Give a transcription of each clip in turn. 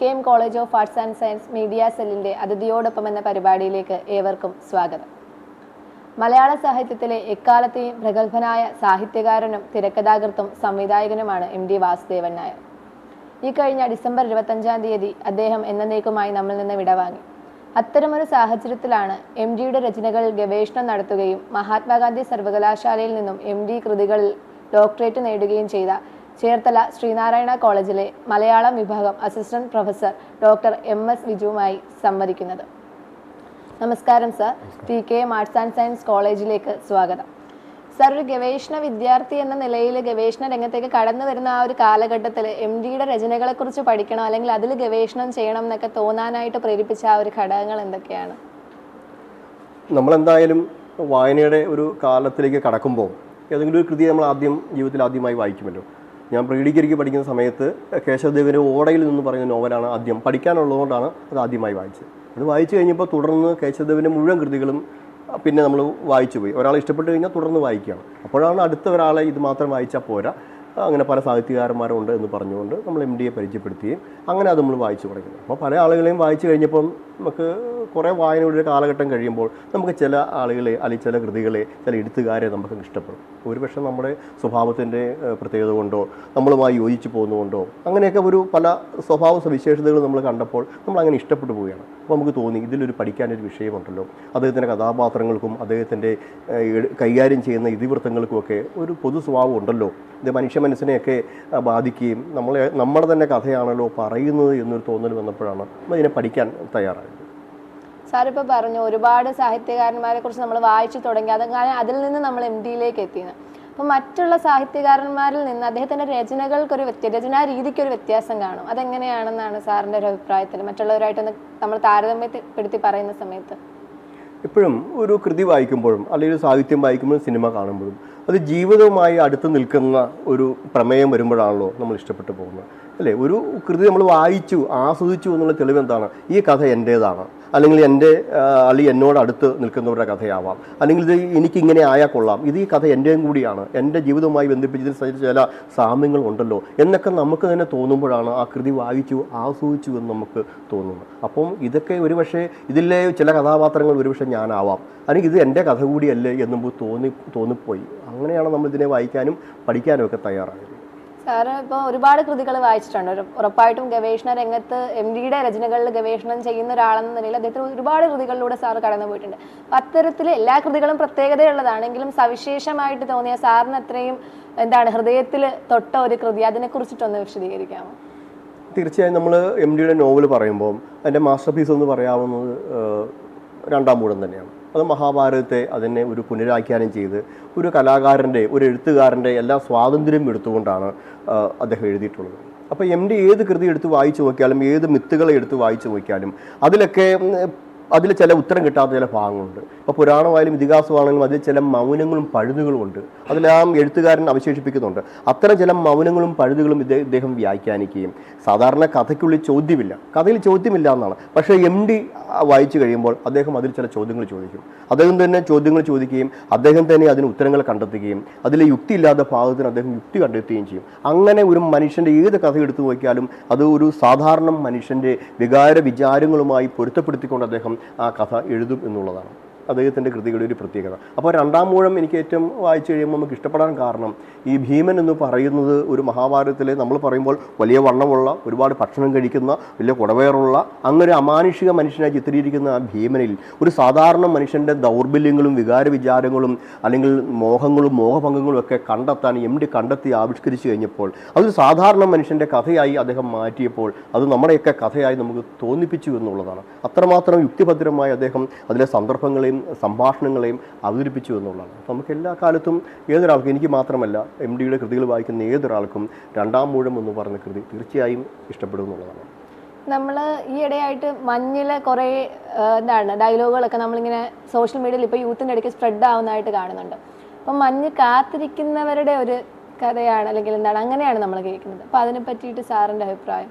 K M college of arts and science media സെല്ലിന്റെ അതിഥിയോടൊപ്പം എന്ന പരിപാടിയിലേക്ക് ഏവർക്കും സ്വാഗതം. മലയാള സാഹിത്യത്തിലെ എക്കാലത്തെയും പ്രഗത്ഭനായ സാഹിത്യകാരനും തിരക്കഥാകൃത്തും സംവിധായകനുമാണ് എം ഡി വാസുദേവൻ നായർ. ഈ കഴിഞ്ഞ ഡിസംബർ ഇരുപത്തഞ്ചാം തീയതി അദ്ദേഹം എന്നേക്കുമായി നമ്മിൽ നിന്ന് വിടവാങ്ങി അത്തരമൊരു സാഹചര്യത്തിലാണ് എം ഡിയുടെ രചനകളിൽ ഗവേഷണം നടത്തുകയും മഹാത്മാഗാന്ധി സർവകലാശാലയിൽ നിന്നും എം ഡി കൃതികളിൽ ഡോക്ടറേറ്റ് നേടുകയും ചെയ്ത ചേർത്തല ശ്രീനാരായണ കോളേജിലെ മലയാളം വിഭാഗം assistant professor doctor M S വിജുവുമായി സംവദിക്കുന്നത്. നമസ്കാരം sir. T K M arts and science കോളേജിലേക്ക് സ്വാഗതം. സർ ഒരു ഗവേഷണ വിദ്യാർത്ഥി എന്ന നിലയിൽ ഗവേഷണ രംഗത്തേക്ക് കടന്നു വരുന്ന ആ ഒരു കാലഘട്ടത്തിൽ എം ഡിയുടെ രചനകളെക്കുറിച്ച് പഠിക്കണം അല്ലെങ്കിൽ അതിൽ ഗവേഷണം ചെയ്യണം എന്നൊക്കെ തോന്നാനായിട്ട് പ്രേരിപ്പിച്ച ആ ഒരു ഘടകങ്ങൾ എന്തൊക്കെയാണ്? നമ്മളെന്തായാലും വായനയുടെ ഒരു കാലത്തിലേക്ക് കടക്കുമ്പോൾ ഏതെങ്കിലും ഒരു കൃതി നമ്മൾ ആദ്യം ജീവിതത്തിൽ ആദ്യമായി വായിക്കുമല്ലോ. ഞാൻ പ്രീ ഡിഗ്രിക്ക് പഠിക്കുന്ന സമയത്ത് കേശവദേവിന്റെ ഓടയിൽ നിന്ന് പറയുന്ന നോവലാണ് ആദ്യം. പഠിക്കാനുള്ളതുകൊണ്ടാണ് അത് ആദ്യമായി വായിച്ചത്. അത് വായിച്ചു കഴിഞ്ഞപ്പോൾ തുടർന്ന് കേശവദേവിന്റെ മുഴുവൻ കൃതികളും പിന്നെ നമ്മൾ വായിച്ചു പോയി. ഒരാൾ ഇഷ്ടപ്പെട്ട് കഴിഞ്ഞാൽ തുടർന്ന് വായിക്കുകയാണ്. അപ്പോഴാണ് അടുത്ത ഒരാളെ ഇത് മാത്രം വായിച്ചാൽ പോരാ. അങ്ങനെ പല സാഹിത്യകാരന്മാരുണ്ട് എന്ന് പറഞ്ഞുകൊണ്ട് നമ്മൾ എം ഡിയെ പരിചയപ്പെടുത്തുകയും അങ്ങനെ അത് നമ്മൾ വായിച്ചു തുടങ്ങി. അപ്പോൾ പല ആളുകളെയും വായിച്ചു കഴിഞ്ഞപ്പം നമുക്ക് കുറേ വായനയുടെ കാലഘട്ടം കഴിയുമ്പോൾ നമുക്ക് ചില ആളുകളെ അല്ലെങ്കിൽ ചില കൃതികളെ ചില എഴുത്തുകാരെ നമുക്ക് ഇഷ്ടപ്പെടും. ഒരുപക്ഷെ നമ്മുടെ സ്വഭാവത്തിന്റെ പ്രത്യേകത കൊണ്ടോ നമ്മളുമായി യോജിച്ച് പോകുന്നതുകൊണ്ടോ അങ്ങനെയൊക്കെ ഒരു പല സ്വഭാവ സവിശേഷതകൾ നമ്മൾ കണ്ടപ്പോൾ നമ്മൾ അങ്ങനെ ഇഷ്ടപ്പെട്ടു പോവുകയാണ്. അപ്പോൾ നമുക്ക് തോന്നി ഇതിലൊരു പഠിക്കാനൊരു വിഷയമുണ്ടല്ലോ. അദ്ദേഹത്തിന്റെ കഥാപാത്രങ്ങൾക്കും അദ്ദേഹത്തിന്റെ കൈകാര്യം ചെയ്യുന്ന ഇതിവൃത്തങ്ങൾക്കുമൊക്കെ ഒരു പൊതു സ്വഭാവം ഉണ്ടല്ലോ. ഇത് മനുഷ്യ മനസ്സിനെയൊക്കെ ബാധിക്കുകയും നമ്മളെ നമ്മുടെ തന്നെ കഥയാണല്ലോ പറയുന്നത് എന്നൊരു തോന്നൽ വന്നപ്പോഴാണ് നമ്മൾ ഇതിനെ പഠിക്കാൻ തയ്യാറായത്. സാർ ഇപ്പോൾ പറഞ്ഞു ഒരുപാട് സാഹിത്യകാരന്മാരെ കുറിച്ച് നമ്മൾ വായിച്ചു തുടങ്ങി. അതങ്ങനെ അതിൽ നിന്ന് നമ്മൾ എം ഡിയിലേക്ക് എത്തിയത് അപ്പോൾ മറ്റുള്ള സാഹിത്യകാരന്മാരിൽ നിന്ന് അദ്ദേഹത്തിന്റെ രചനകൾക്കൊരു വ്യത്യ രചനാ രീതിക്ക് ഒരു വ്യത്യാസം കാണും. അതെങ്ങനെയാണെന്നാണ് സാറിന്റെ ഒരു അഭിപ്രായത്തിൽ? മറ്റുള്ളവരായിട്ടൊന്ന് നമ്മൾ താരതമ്യപ്പെടുത്തി പറയുന്ന സമയത്ത്. എപ്പോഴും ഒരു കൃതി വായിക്കുമ്പോഴും അല്ലെങ്കിൽ സാഹിത്യം വായിക്കുമ്പോഴും സിനിമ കാണുമ്പോഴും അത് ജീവിതവുമായി അടുത്ത് നിൽക്കുന്ന ഒരു പ്രമേയം വരുമ്പോഴാണല്ലോ നമ്മൾ ഇഷ്ടപ്പെട്ടു പോകുന്നത്. അല്ലേ? ഒരു കൃതി നമ്മൾ വായിച്ചു ആസ്വദിച്ചു എന്നുള്ള തെളിവ് എന്താണ്? ഈ കഥ എന്റേതാണ് അല്ലെങ്കിൽ എന്റെ അളി എന്നോട് അടുത്ത് നിൽക്കുന്നവരുടെ കഥയാവാം. അല്ലെങ്കിൽ ഇത് എനിക്കിങ്ങനെ ആയാൽ കൊള്ളാം. ഇത് ഈ കഥ എന്റെയും കൂടിയാണ്. എന്റെ ജീവിതവുമായി ബന്ധിപ്പിച്ചതിൽ ചില സാമ്യങ്ങൾ ഉണ്ടല്ലോ. എന്നൊക്കെ നമുക്ക് തന്നെ തോന്നുമ്പോഴാണ് ആ കൃതി വായിച്ചു ആസ്വദിച്ചു എന്ന് നമുക്ക് തോന്നുന്നത്. അപ്പം ഇതൊക്കെ ഒരുപക്ഷെ ഇതിലെ ചില കഥാപാത്രങ്ങൾ ഒരുപക്ഷെ ഞാനാവാം. അല്ലെങ്കിൽ ഇത് എന്റെ കഥ കൂടിയല്ലേ എന്നുമ്പോൾ തോന്നി തോന്നിപ്പോയി. അങ്ങനെയാണ് നമ്മൾ ഇതിനെ വായിക്കാനും പഠിക്കാനും ഒക്കെ തയ്യാറായത്. സാറ് ഇപ്പോൾ ഒരുപാട് കൃതികൾ വായിച്ചിട്ടുണ്ട്. ഒരു- ഉറപ്പായിട്ടും ഗവേഷണ രംഗത്ത് എം ഡിയുടെ രചനകളിൽ ഗവേഷണം ചെയ്യുന്ന ഒരാളെന്ന നിലയിൽ അദ്ദേഹത്തിന് ഒരുപാട് കൃതികളിലൂടെ സാറ് കടന്നു പോയിട്ടുണ്ട്. അപ്പം അത്തരത്തിൽ എല്ലാ കൃതികളും പ്രത്യേകതയുള്ളതാണെങ്കിലും സവിശേഷമായിട്ട് തോന്നിയ സാറിന് അത്രയും എന്താണ് ഹൃദയത്തിൽ തൊട്ട ഒരു കൃതി അതിനെക്കുറിച്ചിട്ടൊന്ന് വിശദീകരിക്കാമോ? തീർച്ചയായും നമ്മൾ എം ഡിയുടെ നോവൽ പറയുമ്പോൾ അതിന്റെ മാസ്റ്റർ പീസ് എന്ന് പറയാവുന്നത് രണ്ടാം മൂടം തന്നെയാണ്. അത് മഹാഭാരതത്തെ അതിനെ ഒരു പുനരാഖ്യാനം ചെയ്ത് ഒരു കലാകാരന്റെ ഒരു എഴുത്തുകാരന്റെ എല്ലാ സ്വാതന്ത്ര്യം എടുത്തുകൊണ്ടാണ് അദ്ദേഹം എഴുതിയിട്ടുള്ളത്. അപ്പോൾ എം ഡി ഏത് കൃതി എടുത്ത് വായിച്ചു നോക്കിയാലും ഏത് മിത്തുകളെ എടുത്ത് വായിച്ചു നോക്കിയാലും അതിലൊക്കെ അതിൽ ചില ഉത്തരം കിട്ടാത്ത ചില ഭാഗങ്ങളുണ്ട്. അപ്പോൾ പുരാണമായാലും ഇതിഹാസമാണെങ്കിലും അതിൽ ചില മൗനങ്ങളും പഴുതുകളും ഉണ്ട്. അതിലാം എഴുത്തുകാരൻ അവശേഷിപ്പിക്കുന്നുണ്ട്. അത്തരം ചില മൗനങ്ങളും പഴുതുകളും ഇദ്ദേഹം വ്യാഖ്യാനിക്കുകയും സാധാരണ കഥയ്ക്കുള്ളിൽ ചോദ്യമില്ല. കഥയിൽ ചോദ്യമില്ല എന്നാണ്. പക്ഷേ എം ഡി വായിച്ചു കഴിയുമ്പോൾ അദ്ദേഹം അതിൽ ചില ചോദ്യങ്ങൾ ചോദിക്കും. അദ്ദേഹം തന്നെ ചോദ്യങ്ങൾ ചോദിക്കുകയും അദ്ദേഹം തന്നെ അതിന് ഉത്തരങ്ങൾ കണ്ടെത്തുകയും അതിലെ യുക്തിയില്ലാത്ത ഭാഗത്തിന് അദ്ദേഹം യുക്തി കണ്ടെത്തുകയും ചെയ്യും. അങ്ങനെ ഒരു മനുഷ്യന്റെ ഏത് കഥ എടുത്തു നോക്കിയാലും അത് ഒരു സാധാരണ മനുഷ്യന്റെ വികാര വിചാരങ്ങളുമായി പൊരുത്തപ്പെടുത്തിക്കൊണ്ട് അദ്ദേഹം ആ കഥ എഴുതും എന്നുള്ളതാണ്. അദ്ദേഹത്തിന്റെ കൃതികളുടെ ഒരു പ്രത്യേകത. അപ്പോൾ രണ്ടാം മൂഴം എനിക്ക് ഏറ്റവും വായിച്ചു കഴിയുമ്പോൾ നമുക്ക് ഇഷ്ടപ്പെടാൻ കാരണം ഈ ഭീമൻ എന്ന് പറയുന്നത് ഒരു മഹാഭാരതത്തിലെ നമ്മൾ പറയുമ്പോൾ വലിയ വണ്ണമുള്ള ഒരുപാട് ഭക്ഷണം കഴിക്കുന്ന വലിയ കുടവേറുള്ള അങ്ങനെ അമാനുഷിക മനുഷ്യനായി ചിത്രീകരിക്കുന്ന ആ ഭീമനിൽ ഒരു സാധാരണ മനുഷ്യന്റെ ദൗർബല്യങ്ങളും വികാര വിചാരങ്ങളും അല്ലെങ്കിൽ മോഹങ്ങളും മോഹഭംഗങ്ങളും ഒക്കെ കണ്ടെത്താൻ എം ഡി കണ്ടെത്തി ആവിഷ്കരിച്ചു കഴിഞ്ഞപ്പോൾ അതൊരു സാധാരണ മനുഷ്യന്റെ കഥയായി അദ്ദേഹം മാറ്റിയപ്പോൾ അത് നമ്മുടെയൊക്കെ കഥയായി നമുക്ക് തോന്നിപ്പിച്ചു എന്നുള്ളതാണ്. അത്രമാത്രം യുക്തിഭദ്രമായി അദ്ദേഹം അതിലെ സന്ദർഭങ്ങളെയും സംഭാഷണങ്ങളെയും അവതരിപ്പിച്ചു എന്നുള്ളതാണ്. അപ്പോൾ നമുക്ക് എല്ലാ കാലത്തും ഏതൊരാൾക്കും എനിക്ക് മാത്രമല്ല എം ഡിയുടെ കൃതികൾ വായിക്കുന്ന ഏതൊരാൾക്കും രണ്ടാം മൂഴം എന്ന് പറഞ്ഞ കൃതി തീർച്ചയായും ഇഷ്ടപ്പെടും എന്നുള്ളതാണ്. നമ്മൾ ഈ ഇടയായിട്ട് മഞ്ഞിലെ കുറേ എന്താണ് ഡയലോഗുകളൊക്കെ നമ്മളിങ്ങനെ സോഷ്യൽ മീഡിയയിൽ ഇപ്പോൾ യൂത്തിന്റെ ഇടയ്ക്ക് സ്പ്രെഡ് ആവുന്നതായിട്ട് കാണുന്നുണ്ട്. അപ്പം മഞ്ഞ് കാത്തിരിക്കുന്നവരുടെ ഒരു കഥയാണ് അല്ലെങ്കിൽ എന്താണ് അങ്ങനെയാണ് നമ്മൾ കേൾക്കുന്നത്. അപ്പോൾ അതിനെ പറ്റിയിട്ട് സാറിന്റെ അഭിപ്രായം?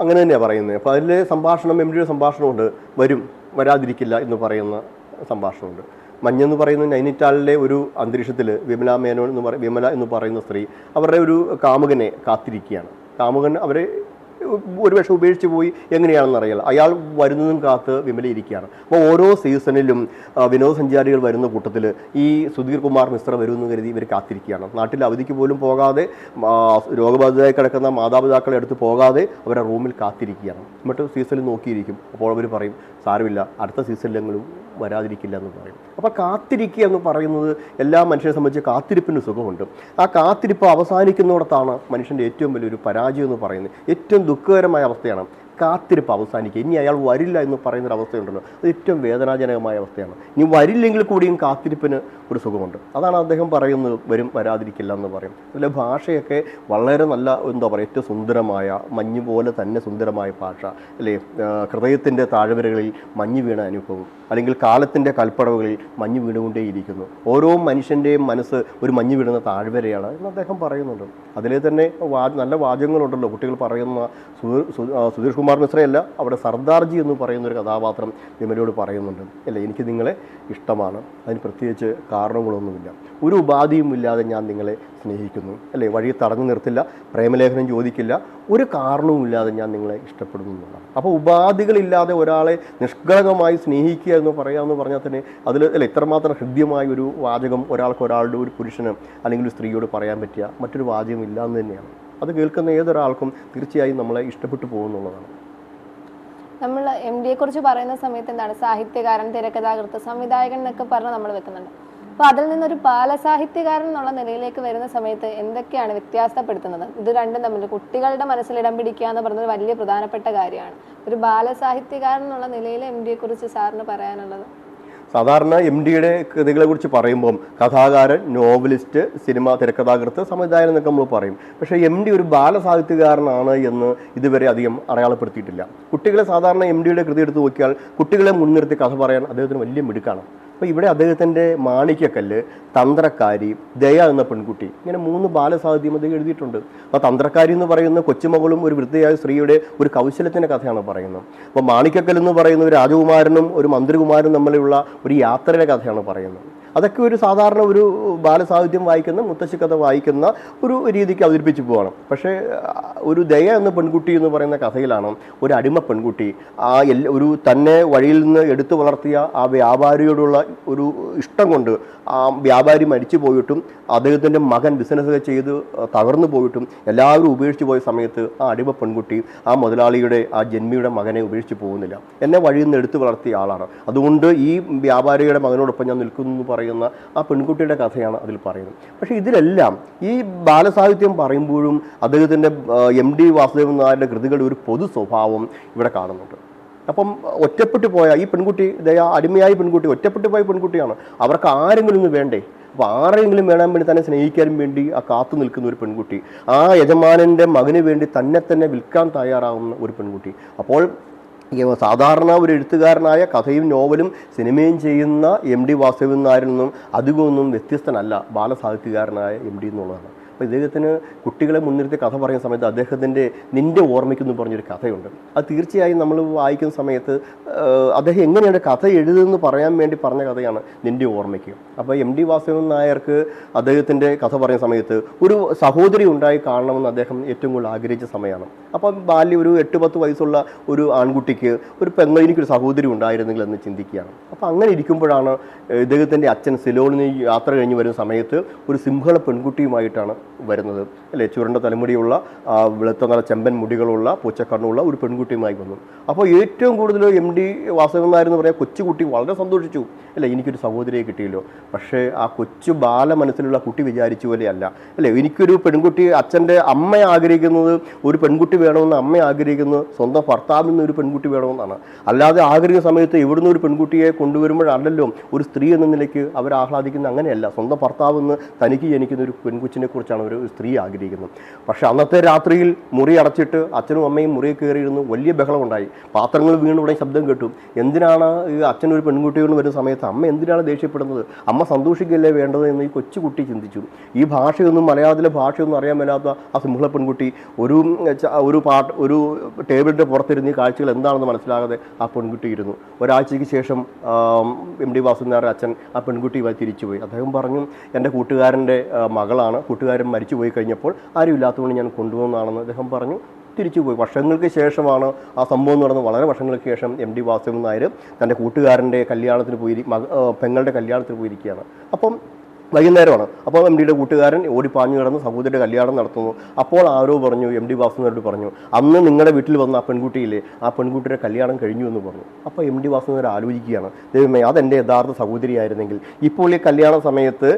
അങ്ങനെ തന്നെയാണ് പറയുന്നത്. അപ്പോൾ അതിലെ സംഭാഷണം എം ഡിയുടെ സംഭാഷണമുണ്ട്. വരും വരാതിരിക്കില്ല എന്ന് പറയുന്ന സംഭാഷണമുണ്ട്. മഞ്ഞെന്ന് പറയുന്ന നൈനിറ്റാളിലെ ഒരു അന്തരീക്ഷത്തിൽ വിമല മേനോൻ എന്ന് പറ വിമല എന്ന് പറയുന്ന സ്ത്രീ അവരുടെ ഒരു കാമുകനെ കാത്തിരിക്കുകയാണ്. കാമുകൻ അവരെ ഒരുപക്ഷെ ഉപേക്ഷിച്ച് പോയി എങ്ങനെയാണെന്ന് അറിയില്ല. അയാൾ വരുന്നതും കാത്ത് വിമലയിരിക്കുകയാണ്. അപ്പോൾ ഓരോ സീസണിലും വിനോദസഞ്ചാരികൾ വരുന്ന കൂട്ടത്തിൽ ഈ സുധീർ കുമാർ മിശ്ര വരുമെന്ന് കരുതി ഇവർ കാത്തിരിക്കുകയാണ്. നാട്ടിൽ അവധിക്ക് പോലും പോകാതെ രോഗബാധിതരായി കിടക്കുന്ന മാതാപിതാക്കളെ അടുത്ത് പോകാതെ അവരെ റൂമിൽ കാത്തിരിക്കുകയാണ്. എന്നിട്ട് സീസണിൽ നോക്കിയിരിക്കും. അപ്പോൾ അവർ പറയും സാരമില്ല അടുത്ത സീസണിലെങ്കിലും വരാതിരിക്കില്ല എന്ന് പറയും. അപ്പോൾ കാത്തിരിക്കുക എന്ന് പറയുന്നത് എല്ലാ മനുഷ്യരെ സംബന്ധിച്ച് കാത്തിരിപ്പിന് സുഖമുണ്ട്. ആ കാത്തിരിപ്പ് അവസാനിക്കുന്നിടത്താണ് മനുഷ്യന്റെ ഏറ്റവും വലിയൊരു പരാജയം എന്ന് പറയുന്നത്. ഏറ്റവും ദുഃഖകരമായ അവസ്ഥയാണ്. കാത്തിരിപ്പ് അവസാനിക്കുക. ഇനി അയാൾ വരില്ല എന്ന് പറയുന്നൊരു അവസ്ഥയുണ്ടല്ലോ. അത് ഏറ്റവും വേദനാജനകമായ അവസ്ഥയാണ്. ഇനി വരില്ലെങ്കിൽ കൂടിയും കാത്തിരിപ്പിന് ഒരു സുഖമുണ്ട്. അതാണ് അദ്ദേഹം പറയുന്നത് വരും വരാതിരിക്കില്ല എന്ന് പറയും. അതിലെ ഭാഷയൊക്കെ വളരെ നല്ല എന്താ പറയുക ഏറ്റവും സുന്ദരമായ മഞ്ഞ് പോലെ തന്നെ സുന്ദരമായ ഭാഷ. അല്ലേ? ഹൃദയത്തിന്റെ താഴ്വരകളിൽ മഞ്ഞ് വീണ അനുഭവം. അല്ലെങ്കിൽ കാലത്തിന്റെ കൽപ്പടവുകളിൽ മഞ്ഞ് വീണുകൊണ്ടേയിരിക്കുന്നു. ഓരോ മനുഷ്യന്റെയും മനസ്സ് ഒരു മഞ്ഞ് വീഴുന്ന താഴ്വരയാണ് എന്ന് അദ്ദേഹം പറയുന്നുണ്ട്. അതിലെ തന്നെ നല്ല വാചകങ്ങളുണ്ടല്ലോ. കുട്ടികൾ പറയുന്ന സുധീർ കുമാർ മിശ്രയല്ല അവിടെ സർദാർജി എന്ന് പറയുന്ന ഒരു കഥാപാത്രം വിമലയോട് പറയുന്നുണ്ട്. അല്ല എനിക്ക് നിങ്ങളെ ഇഷ്ടമാണ്. അതിന് പ്രത്യേകിച്ച് കാരണങ്ങളൊന്നുമില്ല. ഒരു ഉപാധിയും ഇല്ലാതെ ഞാൻ നിങ്ങളെ സ്നേഹിക്കുന്നു. അല്ലേ വഴി തടഞ്ഞു നിർത്തില്ല പ്രേമലേഖനം ചോദിക്കില്ല ഒരു കാരണവുമില്ലാതെ ഞാൻ നിങ്ങളെ ഇഷ്ടപ്പെടുന്നു എന്നുള്ളതാണ്. അപ്പോൾ ഉപാധികളില്ലാതെ ഒരാളെ നിഷ്കളങ്കമായി സ്നേഹിക്കുക എന്ന് പറയാമെന്ന് പറഞ്ഞാൽ തന്നെ അതിൽ അല്ല ഇത്രമാത്രം ഹൃദ്യമായ ഒരു വാചകം ഒരാൾക്ക് ഒരാളുടെ ഒരു പുരുഷന് അല്ലെങ്കിൽ ഒരു സ്ത്രീയോട് പറയാൻ പറ്റിയ മറ്റൊരു വാചകം ഇല്ല എന്ന് തന്നെയാണ്. അത് കേൾക്കുന്ന ഏതൊരാൾക്കും തീർച്ചയായും നമ്മളെ ഇഷ്ടപ്പെട്ടു പോകുന്നുള്ളതാണ്. നമ്മൾ എം ഡിയെ കുറിച്ച് പറയുന്ന സമയത്ത് എന്താണ്? സാഹിത്യകാരൻ തിരക്കഥാകൃത്ത് സംവിധായകൻ എന്നൊക്കെ പറഞ്ഞ് നമ്മൾ വെക്കുന്നുണ്ട്. അപ്പോൾ അതിൽ നിന്നൊരു ബാലസാഹിത്യകാരൻ എന്നുള്ള നിലയിലേക്ക് വരുന്ന സമയത്ത് എന്തൊക്കെയാണ് വ്യത്യാസപ്പെടുത്തുന്നത്? ഇത് രണ്ടും തമ്മിൽ കുട്ടികളുടെ മനസ്സിൽ ഇടം പിടിക്കുക എന്ന് പറഞ്ഞത് വലിയ പ്രധാനപ്പെട്ട കാര്യമാണ്. ഒരു ബാലസാഹിത്യകാരൻ എന്നുള്ള നിലയിൽ എം ഡിയെ കുറിച്ച് സാറിന് പറയാനുള്ളത്? സാധാരണ എം ഡിയുടെ കൃതികളെ കുറിച്ച് പറയുമ്പം കഥാകാരൻ നോവലിസ്റ്റ് സിനിമ തിരക്കഥാകൃത്ത് സംവിധായകൻ എന്നൊക്കെ നമ്മൾ പറയും. പക്ഷേ എം ഡി ഒരു ബാലസാഹിത്യകാരനാണ് എന്ന് ഇതുവരെ അധികം അടയാളപ്പെടുത്തിയിട്ടില്ല. കുട്ടികളെ സാധാരണ എം ഡിയുടെ കൃതി എടുത്ത് നോക്കിയാൽ കുട്ടികളെ മുൻനിർത്തി കഥ പറയാൻ അദ്ദേഹത്തിന് വലിയ മിടുക്കാണ്. അപ്പോൾ ഇവിടെ അദ്ദേഹത്തിന്റെ മാണിക്യക്കല്ല് തന്ത്രക്കാരി ദയ എന്ന പെൺകുട്ടി. ഇങ്ങനെ മൂന്ന് ബാലസാഹിത്യം അദ്ദേഹം എഴുതിയിട്ടുണ്ട്. അപ്പോൾ തന്ത്രക്കാരി എന്ന് പറയുന്ന കൊച്ചുമകളും ഒരു വൃദ്ധയായ സ്ത്രീയുടെ ഒരു കൗശലത്തിന്റെ കഥയാണ് പറയുന്നത്. അപ്പോൾ മാണിക്യക്കൽ എന്ന് പറയുന്ന ഒരു രാജകുമാരനും ഒരു മന്ത്രികുമാരനും തമ്മിലുള്ള ഒരു യാത്രയുടെ കഥയാണ് പറയുന്നത്. അതൊക്കെ ഒരു സാധാരണ ഒരു ബാലസാഹിത്യം വായിക്കുന്ന മുത്തശ്ശി കഥ വായിക്കുന്ന ഒരു രീതിക്ക് അവതരിപ്പിച്ച് പോവാണ്. പക്ഷേ ഒരു ദയ എന്ന പെൺകുട്ടി എന്ന് പറയുന്ന കഥയിലാണ് ഒരു അടിമ പെൺകുട്ടി ആ ഒരു തന്നെ വഴിയിൽ നിന്ന് എടുത്തു വളർത്തിയ ആ വ്യാപാരിയോടുള്ള ഒരു ഇഷ്ടം കൊണ്ട് ആ വ്യാപാരി മരിച്ചു പോയിട്ടും അദ്ദേഹത്തിന്റെ മകൻ ബിസിനസ്സൊക്കെ ചെയ്ത് തകർന്നു പോയിട്ടും എല്ലാവരും ഉപേക്ഷിച്ച് പോയ സമയത്ത് ആ അടിമ പെൺകുട്ടി ആ മുതലാളിയുടെ ആ ജന്മിയുടെ മകനെ ഉപേക്ഷിച്ച് പോകുന്നില്ല. എന്നെ വഴിയിൽ നിന്ന് എടുത്തു വളർത്തിയ ആളാണ്. അതുകൊണ്ട് ഈ വ്യാപാരിയുടെ മകനോടൊപ്പം ഞാൻ നിൽക്കുന്നു എന്ന് പറയുന്ന ആ പെൺകുട്ടിയുടെ കഥയാണ് അതിൽ പറയുന്നത്. പക്ഷേ ഇതിലെല്ലാം ഈ ബാലസാഹിത്യം പറയുമ്പോഴും അദ്ദേഹത്തിന്റെ എം ഡി വാസുദേവൻ നായരുടെ കൃതികളുടെ ഒരു പൊതു സ്വഭാവം ഇവിടെ കാണുന്നുണ്ട്. അപ്പം ഒറ്റപ്പെട്ടു പോയ ഈ പെൺകുട്ടി ദയാ അടിമയായ പെൺകുട്ടി ഒറ്റപ്പെട്ടു പോയ പെൺകുട്ടിയാണ്. അവർക്ക് ആരെങ്കിലും ഒന്ന് വേണ്ടേ? അപ്പോൾ ആരെങ്കിലും വേണം വേണ്ടി തന്നെ സ്നേഹിക്കാനും വേണ്ടി ആ കാത്തു നിൽക്കുന്ന ഒരു പെൺകുട്ടി ആ യജമാനന്റെ മകന് വേണ്ടി തന്നെ തന്നെ വിൽക്കാൻ തയ്യാറാവുന്ന ഒരു പെൺകുട്ടി. അപ്പോൾ സാധാരണ ഒരു എഴുത്തുകാരനായ കഥയും നോവലും സിനിമയും ചെയ്യുന്ന എം ഡി വാസുദേവൻ നായരിൽ നിന്നും അധികമൊന്നും വ്യത്യസ്തനല്ല. ബാലസാഹിത്യകാരനായ എം ഡി എന്നുള്ളതാണ്. അപ്പോൾ ഇദ്ദേഹത്തിന് കുട്ടികളെ മുൻനിർത്തി കഥ പറയുന്ന സമയത്ത് അദ്ദേഹത്തിന്റെ നിന്റെ ഓർമ്മയ്ക്കെന്ന് പറഞ്ഞൊരു കഥയുണ്ട്. അത് തീർച്ചയായും നമ്മൾ വായിക്കുന്ന സമയത്ത് അദ്ദേഹം എങ്ങനെയാണ് കഥ എഴുതുമെന്ന് പറയാൻ വേണ്ടി പറഞ്ഞ കഥയാണ് നിന്റെ ഓർമ്മയ്ക്ക്. അപ്പോൾ എം ഡി വാസുദേവൻ നായർക്ക് അദ്ദേഹത്തിന്റെ കഥ പറയുന്ന സമയത്ത് ഒരു സഹോദരി ഉണ്ടായി കാണണമെന്ന് അദ്ദേഹം ഏറ്റവും കൂടുതൽ ആഗ്രഹിച്ച സമയമാണ്. അപ്പം ബാല്യം ഒരു എട്ട് പത്ത് വയസ്സുള്ള ഒരു ആൺകുട്ടിക്ക് ഒരു പെങ്ങളിനിക്കൊരു സഹോദരി ഉണ്ടായിരുന്നെങ്കിൽ എന്ന് ചിന്തിക്കുകയാണ്. അപ്പോൾ അങ്ങനെ ഇരിക്കുമ്പോഴാണ് ഇദ്ദേഹത്തിന്റെ അച്ഛൻ സിലോണിന് യാത്ര കഴിഞ്ഞ് വരുന്ന സമയത്ത് ഒരു സിംഹള പെൺകുട്ടിയുമായിട്ടാണ് വരുന്നത്. അല്ലേ? ചുരണ്ട തലമുടിയുള്ള വെളുത്ത നല്ല ചെമ്പൻ മുടികളുള്ള പൂച്ചക്കണ്ണുള്ള ഒരു പെൺകുട്ടിയുമായി വന്നു. അപ്പോൾ ഏറ്റവും കൂടുതൽ എം ഡി വാസവൻ നായർ പറയാൻ കൊച്ചുകുട്ടി വളരെ സന്തോഷിച്ചു. അല്ലേ? എനിക്കൊരു സഹോദരിയെ കിട്ടിയല്ലോ. പക്ഷേ ആ കൊച്ചു ബാല മനസ്സിലുള്ള കുട്ടി വിചാരിച്ച പോലെയല്ല. അല്ലേ? എനിക്കൊരു പെൺകുട്ടി അച്ഛന്റെ അമ്മ ആഗ്രഹിക്കുന്നത് ഒരു പെൺകുട്ടി വേണമെന്ന് അമ്മ ആഗ്രഹിക്കുന്നത് സ്വന്തം ഭർത്താവിൽ നിന്ന് ഒരു പെൺകുട്ടി വേണമെന്നാണ്. അല്ലാതെ ആഗ്രഹിക്കുന്ന സമയത്ത് ഇവിടുന്ന് ഒരു പെൺകുട്ടിയെ കൊണ്ടുവരുമ്പോഴല്ലല്ലോ ഒരു സ്ത്രീ എന്ന നിലയ്ക്ക് അവർ ആഹ്ലാദിക്കുന്ന അങ്ങനെയല്ല. സ്വന്തം ഭർത്താവ് തനിക്ക് ജനിക്കുന്ന ഒരു പെൺകുച്ചിനെ കുറിച്ചാണ് ഒരു സ്ത്രീ ആഗ്രഹിക്കുന്നത്. പക്ഷേ അന്നത്തെ രാത്രിയിൽ മുറി അടച്ചിട്ട് അച്ഛനും അമ്മയും മുറിയിൽ കയറിയിരുന്നു വലിയ ബഹളമുണ്ടായി. പാത്രങ്ങൾ വീണ് ഉടനെ ശബ്ദം കേട്ടു. എന്തിനാണ് ഈ അച്ഛൻ ഒരു വരുന്ന സമയത്ത് അമ്മ എന്തിനാണ് ദേഷ്യപ്പെടുന്നത്? അമ്മ സന്തോഷിക്കല്ലേ വേണ്ടത് എന്ന് ഈ കൊച്ചുകുട്ടി ചിന്തിച്ചു. ഈ ഭാഷയൊന്നും മലയാളത്തിലെ ഭാഷയൊന്നും അറിയാൻ മേലാത്ത ആ സിംഹള പെൺകുട്ടി ഒരു ഒരു പാട്ട് ഒരു ടേബിളിന്റെ പുറത്തിരുന്ന് ഈ കാഴ്ചകൾ എന്താണെന്ന് മനസ്സിലാകാതെ ആ പെൺകുട്ടി ഇരുന്നു. ഒരാഴ്ചയ്ക്ക് ശേഷം എം ഡി വാസുനാരുടെ അച്ഛൻ ആ പെൺകുട്ടിയുമായി തിരിച്ചുപോയി. അദ്ദേഹം പറഞ്ഞു എന്റെ കൂട്ടുകാരന്റെ മകളാണ്. കൂട്ടുകാരൻ മരിച്ചുപോയി കഴിഞ്ഞപ്പോൾ ആരും ഇല്ലാത്തതുകൊണ്ട് ഞാൻ കൊണ്ടുവന്നതാണെന്ന് അദ്ദേഹം പറഞ്ഞു. തിരിച്ചു തിരിച്ചുപോയി വർഷങ്ങൾക്ക് ശേഷമാണ് ആ സംഭവം നടന്ന് വളരെ വർഷങ്ങൾക്ക് ശേഷം എം ഡി വാസുദേവൻ നായർ തന്റെ കൂട്ടുകാരന്റെ കല്യാണത്തിന് പോയി പെങ്ങളുടെ കല്യാണത്തിന് പോയിരിക്കുകയാണ്. അപ്പം വൈകുന്നേരമാണ്. അപ്പോൾ എം ഡിയുടെ കൂട്ടുകാരൻ ഓടി പാഞ്ഞു കിടന്ന് സഹോദരിയുടെ കല്യാണം നടത്തുന്നു. അപ്പോൾ ആരോ പറഞ്ഞു എം ഡി വാസുദേവരോട് പറഞ്ഞു അന്ന് നിങ്ങളുടെ വീട്ടിൽ വന്ന ആ പെൺകുട്ടിയില്ലേ ആ പെൺകുട്ടിയുടെ കല്യാണം കഴിഞ്ഞു എന്ന് പറഞ്ഞു. അപ്പോൾ എം ഡി വാസുദേവർ ആലോചിക്കുകയാണ് ദൈവമേ അതെന്റെ യഥാർത്ഥ സഹോദരിയായിരുന്നെങ്കിൽ ഇപ്പോൾ ഈ കല്യാണ സമയത്ത്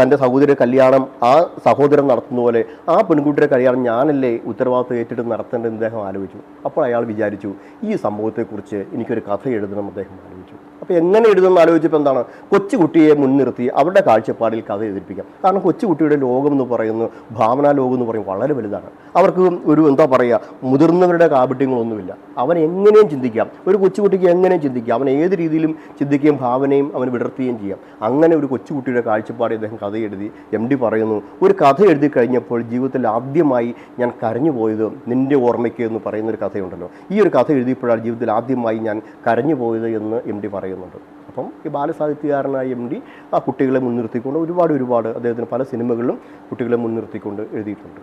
തന്റെ സഹോദരിയുടെ കല്യാണം ആ സഹോദരൻ നടത്തുന്ന പോലെ ആ പെൺകുട്ടിയുടെ കല്യാണം ഞാനല്ലേ ഉത്തരവാദിത്വം ഏറ്റെടുത്ത് നടത്തേണ്ടത്? അദ്ദേഹം ആലോചിച്ചു. അപ്പോൾ അയാൾ വിചാരിച്ചു ഈ സംഭവത്തെക്കുറിച്ച് എനിക്കൊരു കഥ എഴുതണം അദ്ദേഹം ആലോചിച്ചു. അപ്പോൾ എങ്ങനെ എഴുതുമെന്ന് ആലോചിച്ചപ്പോൾ എന്താണ്? കൊച്ചുകുട്ടിയെ മുൻനിർത്തി അവരുടെ കാഴ്ചപ്പാടിൽ കഥ എഴുതിപ്പിക്കാം. കാരണം കൊച്ചുകുട്ടിയുടെ ലോകം എന്ന് പറയുന്നത് ഭാവനാ ലോകം എന്ന് പറയും വളരെ വലുതാണ്. അവർക്ക് ഒരു എന്താ പറയുക മുതിർന്നവരുടെ കാപട്യങ്ങളൊന്നുമില്ല. അവൻ എങ്ങനെയും ചിന്തിക്കാം. ഒരു കൊച്ചുകുട്ടിക്ക് എങ്ങനെയും ചിന്തിക്കാം. അവൻ ഏത് രീതിയിലും ചിന്തിക്കുകയും ഭാവനയും അവൻ വിടർത്തുകയും ചെയ്യാം. അങ്ങനെ ഒരു കൊച്ചുകുട്ടിയുടെ കാഴ്ചപ്പാട് അദ്ദേഹം കഥ എഴുതി എം ഡി പറയുന്നു ഒരു കഥ എഴുതി കഴിഞ്ഞപ്പോൾ ജീവിതത്തിൽ ആദ്യമായി ഞാൻ കരഞ്ഞു പോയത് നിന്റെ ഓർമ്മയ്ക്ക് എന്ന് പറയുന്ന ഒരു കഥയുണ്ടല്ലോ. ഈ ഒരു കഥ എഴുതിയപ്പോഴാണ് ജീവിതത്തിൽ ആദ്യമായി ഞാൻ കരഞ്ഞു പോയത് എന്ന് എം ഡി പറയുന്നുണ്ട് അപ്പം ഈ ബാലസാഹിത്യകാരനായ എം ഡി ആ കുട്ടികളെ മുൻനിർത്തിക്കൊണ്ട് ഒരുപാട് ഒരുപാട് അദ്ദേഹത്തിന് പല സിനിമകളിലും കുട്ടികളെ മുൻനിർത്തിക്കൊണ്ട് എഴുതിയിട്ടുണ്ട്.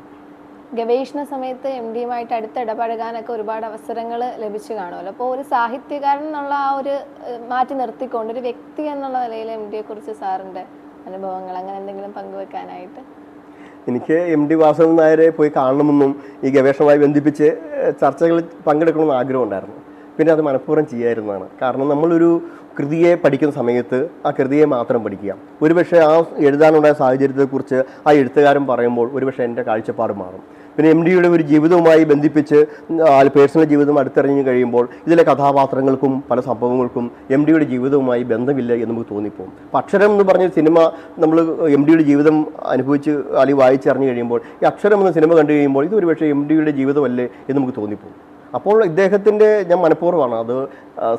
ഗവേഷണ സമയത്ത് എം ഡിയുമായിട്ട് അടുത്ത് ഇടപഴകാനൊക്കെ ഒരുപാട് അവസരങ്ങൾ ലഭിച്ചു കാണുമല്ലോ. അപ്പോൾ ഒരു സാഹിത്യകാരൻ എന്നുള്ള ആ ഒരു മാറ്റി നിർത്തിക്കൊണ്ട് ഒരു വ്യക്തി എന്നുള്ള നിലയിൽ എം ഡിയെ കുറിച്ച് സാറിന്റെ അനുഭവങ്ങൾ അങ്ങനെ എന്തെങ്കിലും പങ്കുവെക്കാനായിട്ട്? എനിക്ക് എം ഡി വാസവൻ നായരെ പോയി കാണണമെന്നും ഈ ഗവേഷണമായി ബന്ധിപ്പിച്ച് ചർച്ചകളിൽ പങ്കെടുക്കണമെന്ന് ആഗ്രഹമുണ്ടായിരുന്നു. പിന്നെ അത് മനഃപൂർവം ചെയ്യായിരുന്നതാണ്. കാരണം നമ്മളൊരു കൃതിയെ പഠിക്കുന്ന സമയത്ത് ആ കൃതിയെ മാത്രം പഠിക്കുക. ഒരുപക്ഷെ ആ എഴുതാനുണ്ടായ സാഹചര്യത്തെക്കുറിച്ച് ആ എഴുത്തുകാരൻ പറയുമ്പോൾ ഒരുപക്ഷെ എന്റെ കാഴ്ചപ്പാട് മാറും. പിന്നെ എം ഡിയുടെ ഒരു ജീവിതവുമായി ബന്ധിപ്പിച്ച് പേഴ്സണൽ ജീവിതം അടുത്തറിഞ്ഞു കഴിയുമ്പോൾ ഇതിലെ കഥാപാത്രങ്ങൾക്കും പല സംഭവങ്ങൾക്കും എം ഡിയുടെ ജീവിതവുമായി ബന്ധമില്ല എന്ന് നമുക്ക് തോന്നിപ്പോകും. അപ്പം അക്ഷരം എന്ന് പറഞ്ഞ സിനിമ നമ്മൾ എം ഡിയുടെ ജീവിതം അനുഭവിച്ച് അല്ലെങ്കിൽ വായിച്ചറിഞ്ഞു കഴിയുമ്പോൾ ഈ അക്ഷരം എന്ന സിനിമ കണ്ടു കഴിയുമ്പോൾ ഇത് ഒരുപക്ഷെ എം ഡിയുടെ ജീവിതമല്ലേ എന്ന് നമുക്ക് തോന്നിപ്പോകും. അപ്പോൾ ഇദ്ദേഹത്തിന്റെ ഞാൻ മനഃപൂർവമാണ് അത്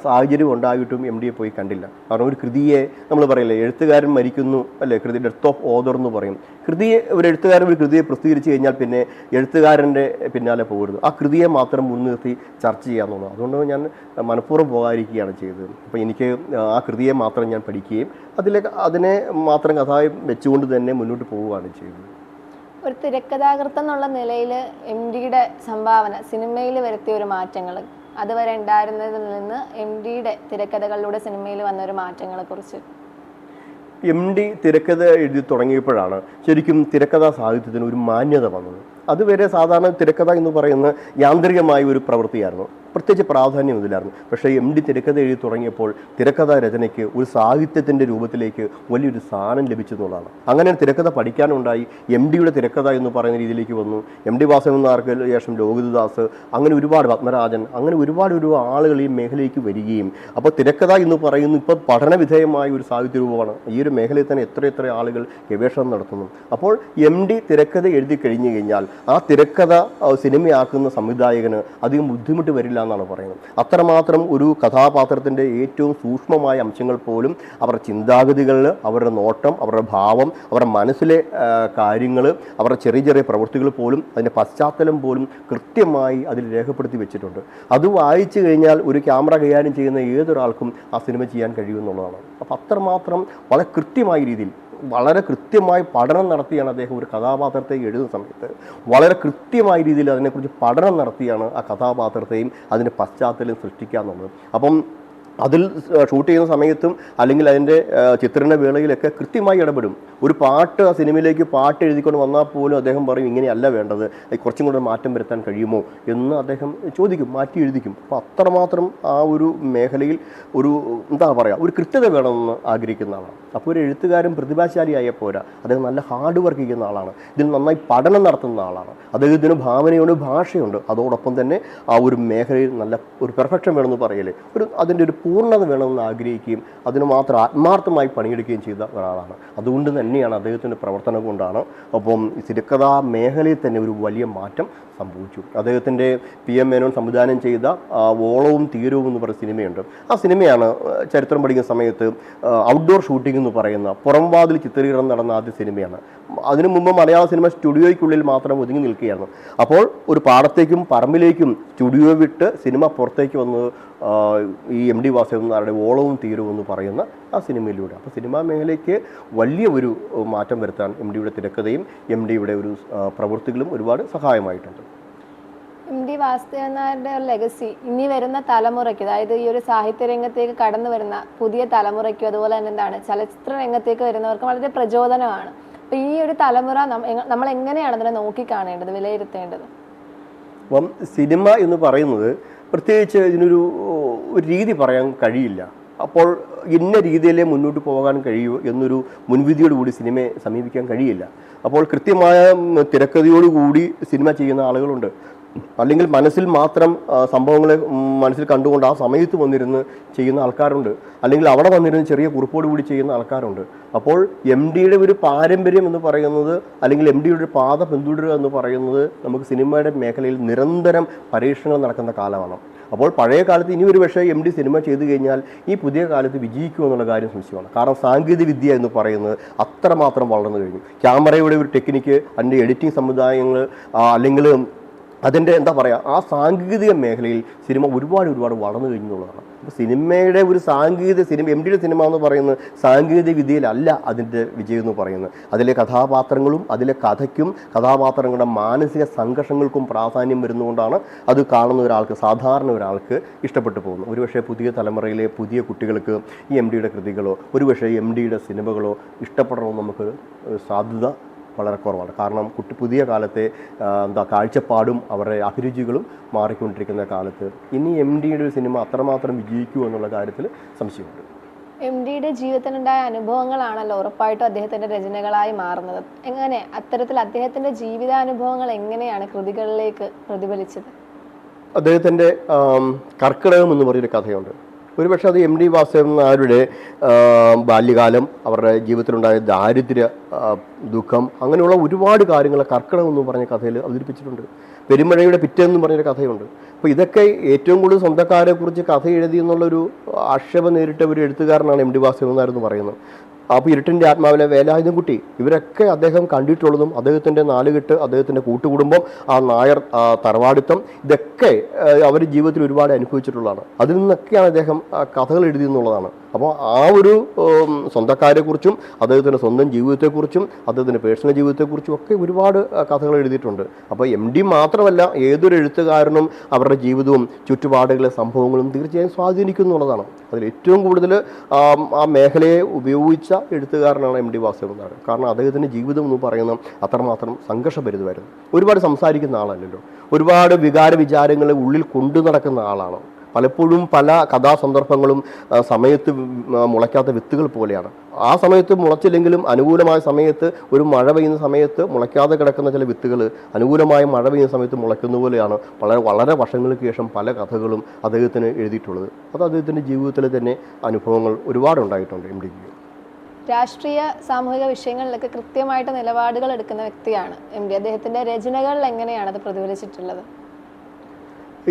സാഹചര്യം ഉണ്ടായിട്ടും എം ഡിയെ പോയി കണ്ടില്ല. കാരണം ഒരു കൃതിയെ നമ്മൾ പറയില്ലേ എഴുത്തുകാരൻ മരിക്കുന്നു അല്ലേ കൃതി ഡെത്ത് ഓഫ് ഓദർ എന്ന് പറയും. കൃതിയെ ഒരു എഴുത്തുകാരൻ ഒരു കൃതിയെ പ്രസിദ്ധീകരിച്ച് കഴിഞ്ഞാൽ പിന്നെ എഴുത്തുകാരന്റെ പിന്നാലെ പോകരുത്. ആ കൃതിയെ മാത്രം മുൻനിർത്തി ചർച്ച ചെയ്യാമെന്നുള്ളത് അതുകൊണ്ട് ഞാൻ മനഃപൂർവം പോകാതിരിക്കുകയാണ് ചെയ്തത്. അപ്പോൾ എനിക്ക് ആ കൃതിയെ മാത്രം ഞാൻ പഠിക്കുകയും അതിലേക്ക് അതിനെ മാത്രം കഥായി വെച്ചുകൊണ്ട് തന്നെ മുന്നോട്ട് പോവുകയാണ് ചെയ്തത്. ഒരു തിരക്കഥാകൃത്ത് എന്നുള്ള നിലയിൽ എം ഡിയുടെ സംഭാവന സിനിമയിൽ വരുത്തിയ ഒരു മാറ്റങ്ങൾ. അതുവരെ ഉണ്ടായിരുന്നതിൽ നിന്ന് എം ഡിയുടെ തിരക്കഥകളിലൂടെ സിനിമയിൽ വന്ന ഒരു മാറ്റങ്ങളെ കുറിച്ച് എം ഡി തിരക്കഥ എഴുതി തുടങ്ങിയപ്പോഴാണ് ശരിക്കും തിരക്കഥാ സാഹിത്യത്തിന് ഒരു മാന്യത വന്നത്. അതുവരെ സാധാരണ തിരക്കഥ എന്ന് പറയുന്ന യാന്ത്രികമായ ഒരു പ്രവൃത്തിയായിരുന്നു. പ്രത്യേകിച്ച് പ്രാധാന്യം ഇതിലായിരുന്നു. പക്ഷേ എം ഡി തിരക്കഥ എഴുതി തുടങ്ങിയപ്പോൾ തിരക്കഥാ രചനയ്ക്ക് ഒരു സാഹിത്യത്തിന്റെ രൂപത്തിലേക്ക് വലിയൊരു സ്ഥാനം ലഭിച്ചു എന്നുള്ളതാണ് അങ്ങനെ തിരക്കഥ പഠിക്കാനുണ്ടായി. എം ഡിയുടെ തിരക്കഥ എന്ന് പറയുന്ന രീതിയിലേക്ക് വന്നു. എം ഡി വാസവൻ നാർക്ക് ശേഷം ലോകിതദാസ് അങ്ങനെ ഒരുപാട് പത്മരാജൻ അങ്ങനെ ഒരുപാട് ഒരു ആളുകൾ ഈ മേഖലയിലേക്ക് വരികയും. അപ്പോൾ തിരക്കഥ എന്ന് പറയുന്നത് ഇപ്പോൾ പഠനവിധേയമായ ഒരു സാഹിത്യ രൂപമാണ് ഈ ഒരു മേഖലയിൽ തന്നെ എത്ര എത്ര ആളുകൾ ഗവേഷണം നടത്തുന്നു. അപ്പോൾ എം ഡി തിരക്കഥ എഴുതി കഴിഞ്ഞു കഴിഞ്ഞാൽ ആ തിരക്കഥ സിനിമയാക്കുന്ന സംവിധായകന് അധികം ബുദ്ധിമുട്ട് വരില്ല എന്നാണ് പറയുന്നത്. അത്രമാത്രം ഒരു കഥാപാത്രത്തിന്റെ ഏറ്റവും സൂക്ഷ്മമായ അംശങ്ങൾ പോലും അവരുടെ ചിന്താഗതികളിൽ അവരുടെ നോട്ടം അവരുടെ ഭാവം അവരുടെ മനസ്സിലെ കാര്യങ്ങൾ അവരുടെ ചെറിയ ചെറിയ പ്രവൃത്തികൾ പോലും അതിന്റെ പശ്ചാത്തലം പോലും കൃത്യമായി അതിൽ രേഖപ്പെടുത്തി വെച്ചിട്ടുണ്ട്. അത് വായിച്ചു കഴിഞ്ഞാൽ ഒരു ക്യാമറ കൈകാര്യം ചെയ്യുന്ന ഏതൊരാൾക്കും ആ സിനിമ ചെയ്യാൻ കഴിയുമെന്നുള്ളതാണ് അപ്പോൾ അത്രമാത്രം വളരെ കൃത്യമായ രീതിയിൽ വളരെ കൃത്യമായി പഠനം നടത്തിയാണ് അദ്ദേഹം ഒരു കഥാപാത്രത്തെ എഴുതുന്ന സമയത്ത്. വളരെ കൃത്യമായ രീതിയിൽ അതിനെക്കുറിച്ച് പഠനം നടത്തിയാണ് ആ കഥാപാത്രത്തെയും അതിന്റെ പശ്ചാത്തലം സൃഷ്ടിക്കുക എന്നുള്ളത്. അപ്പം അതിൽ ഷൂട്ട് ചെയ്യുന്ന സമയത്തും അല്ലെങ്കിൽ അതിന്റെ ചിത്രണ വേളയിലൊക്കെ കൃത്യമായി ഇടപെടും. ഒരു പാട്ട് ആ സിനിമയിലേക്ക് പാട്ട് എഴുതിക്കൊണ്ട് വന്നാൽ പോലും അദ്ദേഹം പറയും ഇങ്ങനെയല്ല വേണ്ടത്. കുറച്ചും കൂടെ മാറ്റം വരുത്താൻ കഴിയുമോ? എന്ന് അദ്ദേഹം ചോദിക്കും മാറ്റി എഴുതിക്കും. അപ്പോൾ അത്രമാത്രം ആ ഒരു മേഖലയിൽ ഒരു എന്താ പറയുക ഒരു കൃത്യത വേണമെന്ന് ആഗ്രഹിക്കുന്ന ആളാണ്. അപ്പോൾ ഒരു എഴുത്തുകാരൻ പ്രതിഭാശാലിയായ പോരാ. അദ്ദേഹം നല്ല ഹാർഡ് വർക്ക് ചെയ്യുന്ന ആളാണ്. ഇതിൽ നന്നായി പഠനം നടത്തുന്ന ആളാണ്. അദ്ദേഹത്തിന് ഭാവനയുണ്ട് ഭാഷയുണ്ട്. അതോടൊപ്പം തന്നെ ആ ഒരു മേഖലയിൽ നല്ല ഒരു പെർഫെക്ഷൻ വേണമെന്ന് പറയൽ. ഒരു അതിന്റെ ഒരു പൂർണത വേണമെന്ന് ആഗ്രഹിക്കുകയും അതിന് മാത്രം ആത്മാർത്ഥമായി പണിയെടുക്കുകയും ചെയ്ത ഒരാളാണ്. അതുകൊണ്ട് തന്നെയാണ് അദ്ദേഹത്തിന്റെ പ്രവർത്തനം കൊണ്ടാണ് അപ്പം തിരക്കഥാ മേഖലയിൽ തന്നെ ഒരു വലിയ മാറ്റം സംഭവിച്ചു. അദ്ദേഹത്തിന്റെ പി എം മേനോൻ സംവിധാനം ചെയ്ത ഓളവും തീരവും എന്ന് പറയുന്ന സിനിമയുണ്ട്. ആ സിനിമയാണ് ചരിത്രം പഠിക്കുന്ന സമയത്ത് ഔട്ട്ഡോർ ഷൂട്ടിംഗ് എന്ന് പറയുന്ന പുറംവാതിൽ ചിത്രീകരണം നടന്ന ആദ്യ സിനിമയാണ്. അതിനു മുമ്പ് മലയാള സിനിമ സ്റ്റുഡിയോയ്ക്കുള്ളിൽ മാത്രം ഒതുങ്ങി നിൽക്കുകയായിരുന്നു. അപ്പോൾ ഒരു പാടത്തേക്കും പറമ്പിലേക്കും സ്റ്റുഡിയോ വിട്ട് സിനിമ പുറത്തേക്ക് വന്നത് ഈ എം ഡി വാസുദേവൻ നായരുടെ ഓളവും തീരവും എന്ന് പറയുന്ന ആ സിനിമയിലൂടെ. അപ്പോൾ സിനിമാ മേഖലയ്ക്ക് വലിയ ഒരു മാറ്റം വരുത്താൻ എം ഡിയുടെ തിരക്കഥയും എം ഡിയുടെ ഒരു പ്രവൃത്തികളും ഒരുപാട് സഹായമായിട്ടുണ്ട്. എം ഡി വാസുദേവൻ നായരുടെ ഒരു ലെഗസി ഇനി വരുന്ന തലമുറയ്ക്ക് അതായത് ഈ ഒരു സാഹിത്യ രംഗത്തേക്ക് കടന്നു വരുന്ന പുതിയ തലമുറയ്ക്കും അതുപോലെ തന്നെ എന്താണ് ചലച്ചിത്ര രംഗത്തേക്ക് വരുന്നവർക്ക് വളരെ പ്രചോദനമാണ്. അപ്പം ഈ ഒരു തലമുറ നമ്മൾ എങ്ങനെയാണ് അതിനെ നോക്കിക്കാണേണ്ടത് വിലയിരുത്തേണ്ടത്? അപ്പം സിനിമ എന്ന് പറയുന്നത് പ്രത്യേകിച്ച് ഇതിനൊരു ഒരു രീതി പറയാൻ കഴിയില്ല. അപ്പോൾ ഇന്ന രീതിയിലേ മുന്നോട്ട് പോകാൻ കഴിയൂ എന്നൊരു മുൻവിധിയോടുകൂടി സിനിമയെ സമീപിക്കാൻ കഴിയില്ല. അപ്പോൾ കൃത്യമായ തിരക്കഥയോടുകൂടി സിനിമ ചെയ്യുന്ന ആളുകളുണ്ട്. അല്ലെങ്കിൽ മനസ്സിൽ മാത്രം സംഭവങ്ങളെ മനസ്സിൽ കണ്ടുകൊണ്ട് ആ സമയത്ത് വന്നിരുന്ന് ചെയ്യുന്ന ആൾക്കാരുണ്ട്. അല്ലെങ്കിൽ അവിടെ വന്നിരുന്ന് ചെറിയ കുറിപ്പോട് കൂടി ചെയ്യുന്ന ആൾക്കാരുണ്ട്. അപ്പോൾ എം ഡിയുടെ ഒരു പാരമ്പര്യം എന്ന് പറയുന്നത് അല്ലെങ്കിൽ എം ഡിയുടെ ഒരു പാത പിന്തുടരുക എന്ന് പറയുന്നത് നമുക്ക് സിനിമയുടെ മേഖലയിൽ നിരന്തരം പരീക്ഷണങ്ങൾ നടക്കുന്ന കാലമാണ്. അപ്പോൾ പഴയ കാലത്ത് ഇനി ഒരു പക്ഷേ എം ഡി സിനിമ ചെയ്തു കഴിഞ്ഞാൽ ഈ പുതിയ കാലത്ത് വിജയിക്കുമോ എന്നുള്ള കാര്യം സംശയമാണ്. കാരണം സാങ്കേതിക വിദ്യ എന്ന് പറയുന്നത് അത്രമാത്രം വളർന്നു കഴിഞ്ഞു. ക്യാമറയുടെ ഒരു ടെക്നിക്ക് അതിന്റെ എഡിറ്റിംഗ് സംവിധാനങ്ങൾ അല്ലെങ്കിൽ അതിന്റെ എന്താ പറയുക ആ സാങ്കേതിക മേഖലയിൽ സിനിമ ഒരുപാട് ഒരുപാട് വളർന്നു കഴിഞ്ഞുള്ളതാണ്. അപ്പോൾ സിനിമയുടെ ഒരു സാങ്കേതിക സിനിമ എം ഡിയുടെ സിനിമ എന്ന് പറയുന്നത് സാങ്കേതിക വിദ്യയിലല്ല അതിന്റെ വിജയം എന്ന് പറയുന്നത്. അതിലെ കഥാപാത്രങ്ങളും അതിലെ കഥയ്ക്കും കഥാപാത്രങ്ങളുടെ മാനസിക സംഘർഷങ്ങൾക്കും പ്രാധാന്യം വരുന്നതുകൊണ്ടാണ് അത് കാണുന്ന ഒരാൾക്ക് സാധാരണ ഒരാൾക്ക് ഇഷ്ടപ്പെട്ടു പോകുന്നത്. ഒരുപക്ഷെ പുതിയ തലമുറയിലെ പുതിയ കുട്ടികൾക്ക് ഈ എം ഡിയുടെ കൃതികളോ ഒരുപക്ഷെ എം ഡിയുടെ സിനിമകളോ ഇഷ്ടപ്പെടണമെന്ന് നമുക്ക് സാധ്യത വളരെ കുറവാണ്. കാരണം കുട്ടി പുതിയ കാലത്തെ എന്താ കാഴ്ചപ്പാടും അവരുടെ അഭിരുചികളും മാറിക്കൊണ്ടിരിക്കുന്ന കാലത്ത് ഇനി എം ഡിയുടെ ഒരു സിനിമ അത്രമാത്രം വിജയിക്കുമോ എന്നുള്ള കാര്യത്തിൽ സംശയമുണ്ട്. എം ഡിയുടെ ജീവിതത്തിലുണ്ടായ അനുഭവങ്ങളാണല്ലോ ഉറപ്പായിട്ടും അദ്ദേഹത്തിന്റെ രചനകളായി മാറുന്നത്. എങ്ങനെ? അത്തരത്തിൽ അദ്ദേഹത്തിന്റെ ജീവിതാനുഭവങ്ങൾ എങ്ങനെയാണ് കൃതികളിലേക്ക് പ്രതിഫലിച്ചത്? അദ്ദേഹത്തിന്റെ കർക്കിടകം എന്ന് പറയുന്ന കഥയുണ്ട്. ഒരുപക്ഷെ അത് എം ഡി വാസുദേവന്മാരുടെ ബാല്യകാലം അവരുടെ ജീവിതത്തിലുണ്ടായ ദാരിദ്ര്യ ദുഃഖം അങ്ങനെയുള്ള ഒരുപാട് കാര്യങ്ങൾ കർക്കിടകം എന്ന് പറഞ്ഞ കഥയിൽ അവതരിപ്പിച്ചിട്ടുണ്ട്. പെരുമഴയുടെ പിറ്റേന്ന് പറഞ്ഞൊരു കഥയുണ്ട്. അപ്പോൾ ഇതൊക്കെ ഏറ്റവും കൂടുതൽ സ്വന്തക്കാരെക്കുറിച്ച് കഥ എഴുതി എന്നുള്ളൊരു ആക്ഷേപം നേരിട്ട ഒരു എഴുത്തുകാരനാണ് എം ഡി വാസുദേവൻ എന്ന് പറയുന്നത്. അപ്പോൾ ഇരുട്ടിന്റെ ആത്മാവിലെ വേലായുധം കുട്ടി. ഇവരൊക്കെ അദ്ദേഹം കണ്ടിട്ടുള്ളതും അദ്ദേഹത്തിന്റെ നാലുകെട്ട് അദ്ദേഹത്തിന്റെ കൂട്ടുകുടുംബം ആ നായർ തറവാടിത്തം ഇതൊക്കെ അവർ ജീവിതത്തിൽ ഒരുപാട് അനുഭവിച്ചിട്ടുള്ളതാണ്. അതിൽ നിന്നൊക്കെയാണ് അദ്ദേഹം കഥകൾ കഥകൾ എഴുതിയെന്നുള്ളതാണ്. അപ്പോൾ ആ ഒരു സ്വന്തക്കാരെക്കുറിച്ചും അദ്ദേഹത്തിന്റെ സ്വന്തം ജീവിതത്തെക്കുറിച്ചും അദ്ദേഹത്തിന്റെ പേഴ്സണൽ ജീവിതത്തെക്കുറിച്ചും ഒക്കെ ഒരുപാട് കഥകൾ എഴുതിയിട്ടുണ്ട്. അപ്പോൾ എം ഡി മാത്രമല്ല ഏതൊരു എഴുത്തുകാരനും അവരുടെ ജീവിതവും ചുറ്റുപാടുകളെ സംഭവങ്ങളും തീർച്ചയായും സ്വാധീനിക്കും എന്നുള്ളതാണ്. അതിൽ ഏറ്റവും കൂടുതൽ ആ, മേഖലയെ ഉപയോഗിച്ച എഴുത്തുകാരനാണ് എം ഡി നായർ കാരണം അദ്ദേഹത്തിന്റെ ജീവിതം എന്ന് പറയുന്ന അത്രമാത്രം സംഘർഷഭരിതമായിരുന്നു. ഒരുപാട് സംസാരിക്കുന്ന ആളല്ലല്ലോ. ഒരുപാട് വികാര വിചാരങ്ങളെ ഉള്ളിൽ കൊണ്ടു നടക്കുന്ന ആളാണ്. പലപ്പോഴും പല കഥാസന്ദർഭങ്ങളും സമയത്ത് മുളയ്ക്കാത്ത വിത്തുകൾ പോലെയാണ്. ആ സമയത്ത് മുളച്ചില്ലെങ്കിലും അനുകൂലമായ സമയത്ത് ഒരു മഴ പെയ്യുന്ന സമയത്ത് മുളയ്ക്കാതെ കിടക്കുന്ന ചില വിത്തുകൾ അനുകൂലമായ മഴ പെയ്യുന്ന സമയത്ത് മുളയ്ക്കുന്ന പോലെയാണ് വളരെ വളരെ വർഷങ്ങൾക്ക് ശേഷം പല കഥകളും അദ്ദേഹത്തിന് എഴുതിയിട്ടുള്ളത്. അത് അദ്ദേഹത്തിന്റെ ജീവിതത്തിലെ തന്നെ അനുഭവങ്ങൾ ഒരുപാടുണ്ടായിട്ടുണ്ട് എം ഡിക്ക് രാഷ്ട്രീയ സാമൂഹിക വിഷയങ്ങളിലൊക്കെ കൃത്യമായിട്ട് നിലപാടുകൾ എടുക്കുന്ന വ്യക്തിയാണ് എം ഡി. അദ്ദേഹത്തിന്റെ രചനകളിൽ എങ്ങനെയാണ് അത് പ്രതിഫലിച്ചിട്ടുള്ളത്?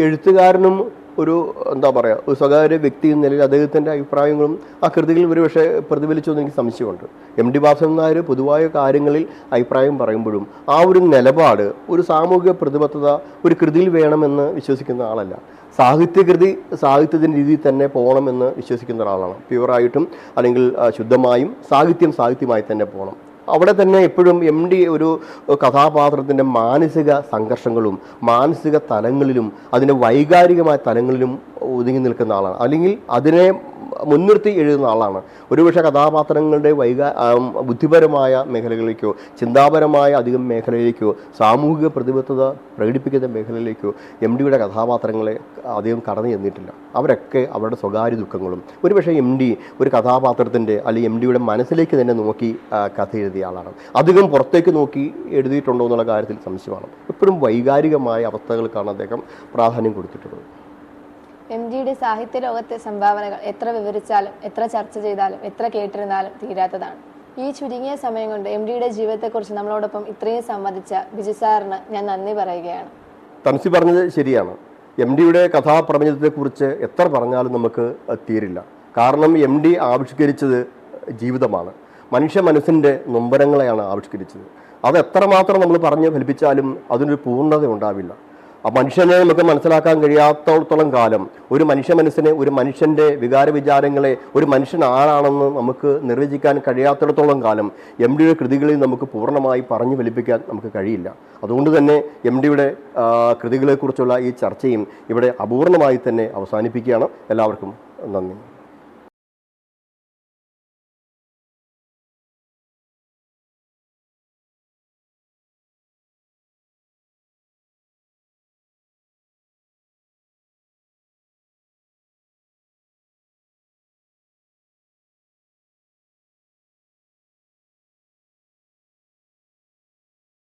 എഴുത്തുകാരനും ഒരു എന്താ പറയുക ഒരു സ്വകാര്യ വ്യക്തി എന്ന നിലയിൽ അദ്ദേഹത്തിന്റെ അഭിപ്രായങ്ങളും ആ കൃതികളിൽ ഒരുപക്ഷെ പ്രതിഫലിച്ചു എന്ന് എനിക്ക് സംശയമുണ്ട്. എം ഡി വാസവൻ നായർ പൊതുവായ കാര്യങ്ങളിൽ അഭിപ്രായം പറയുമ്പോഴും ആ ഒരു നിലപാട് ഒരു സാമൂഹിക പ്രതിബദ്ധത ഒരു കൃതിയിൽ വേണമെന്ന് വിശ്വസിക്കുന്ന ആളല്ല. സാഹിത്യകൃതി സാഹിത്യത്തിന്റെ രീതിയിൽ തന്നെ പോകണമെന്ന് വിശ്വസിക്കുന്ന ഒരാളാണ്. പ്യുവറായിട്ടും അല്ലെങ്കിൽ ശുദ്ധമായും സാഹിത്യം സാഹിത്യമായി തന്നെ പോകണം. അവിടെ തന്നെ എപ്പോഴും എം ഡി ഒരു കഥാപാത്രത്തിന്റെ മാനസിക സംഘർഷങ്ങളും മാനസിക തലങ്ങളിലും അതിന്റെ വൈകാരികമായ തലങ്ങളിലും ഒതുങ്ങി നിൽക്കുന്ന ആളാണ്. അല്ലെങ്കിൽ അതിനെ മുൻനിർത്തി എഴുതുന്ന ആളാണ്. ഒരുപക്ഷെ കഥാപാത്രങ്ങളുടെ വൈകാ ബുദ്ധിപരമായ മേഖലകളിലേക്കോ ചിന്താപരമായ അധികം മേഖലയിലേക്കോ സാമൂഹിക പ്രതിബദ്ധത പ്രകടിപ്പിക്കുന്ന മേഖലയിലേക്കോ എം ഡിയുടെ കഥാപാത്രങ്ങളെ അധികം കടന്നു ചെന്നിട്ടില്ല. അവരൊക്കെ അവരുടെ സ്വകാര്യ ദുഃഖങ്ങളും. ഒരുപക്ഷെ എം ഡി ഒരു കഥാപാത്രത്തിന്റെ അല്ലെങ്കിൽ എം ഡിയുടെ മനസ്സിലേക്ക് തന്നെ നോക്കി കഥ എഴുതിയ ആളാണ്. അധികം പുറത്തേക്ക് നോക്കി എഴുതിയിട്ടുണ്ടോ എന്നുള്ള കാര്യത്തിൽ സംശയമാണ്. എപ്പോഴും വൈകാരികമായ അവസ്ഥകൾക്കാണ് അദ്ദേഹം പ്രാധാന്യം കൊടുത്തിട്ടുള്ളത്. എം ജിയുടെ സാഹിത്യ ലോകത്തെ സംഭാവനകൾ എത്ര വിവരിച്ചാലും എത്ര ചർച്ച ചെയ്താലും എത്ര കേട്ടിരുന്നാലും തീരാത്തതാണ്. ഈ ചുരുങ്ങിയ സമയം കൊണ്ട് എം ഡിയുടെ ജീവിതത്തെക്കുറിച്ച് നമ്മളോടൊപ്പം ഇത്രയും സംവദിച്ച ബിജു സാറിന് ഞാൻ നന്ദി പറയുകയാണ്. തംസി പറഞ്ഞത് ശരിയാണ്. എം ഡിയുടെ കഥാപ്രപഞ്ചത്തെക്കുറിച്ച് എത്ര പറഞ്ഞാലും നമുക്ക് തീരില്ല. കാരണം എം ഡി ആവിഷ്കരിച്ചത് ജീവിതമാണ്. മനുഷ്യ മനസ്സിന്റെ നൊമ്പരങ്ങളെയാണ് ആവിഷ്കരിച്ചത്. അത് എത്രമാത്രം നമ്മൾ പറഞ്ഞ് ഫലിപ്പിച്ചാലും അതിനൊരു പൂർണത ഉണ്ടാവില്ല. മനുഷ്യനെ നമുക്ക് മനസ്സിലാക്കാൻ കഴിയാത്തോളത്തോളം കാലം ഒരു മനുഷ്യ മനസ്സിനെ ഒരു മനുഷ്യന്റെ വികാര വിചാരങ്ങളെ ഒരു മനുഷ്യൻ ആരാണെന്ന് നമുക്ക് നിർവചിക്കാൻ കഴിയാത്തിടത്തോളം കാലം എം ഡിയുടെ കൃതികളിൽ നമുക്ക് പൂർണമായി പറഞ്ഞു ഫലിപ്പിക്കാൻ നമുക്ക് കഴിയില്ല. അതുകൊണ്ട് തന്നെ എം ഡിയുടെ കൃതികളെക്കുറിച്ചുള്ള ഈ ചർച്ചയും ഇവിടെ അപൂർണമായി തന്നെ അവസാനിപ്പിക്കുകയാണ്. എല്ലാവർക്കും നന്ദി.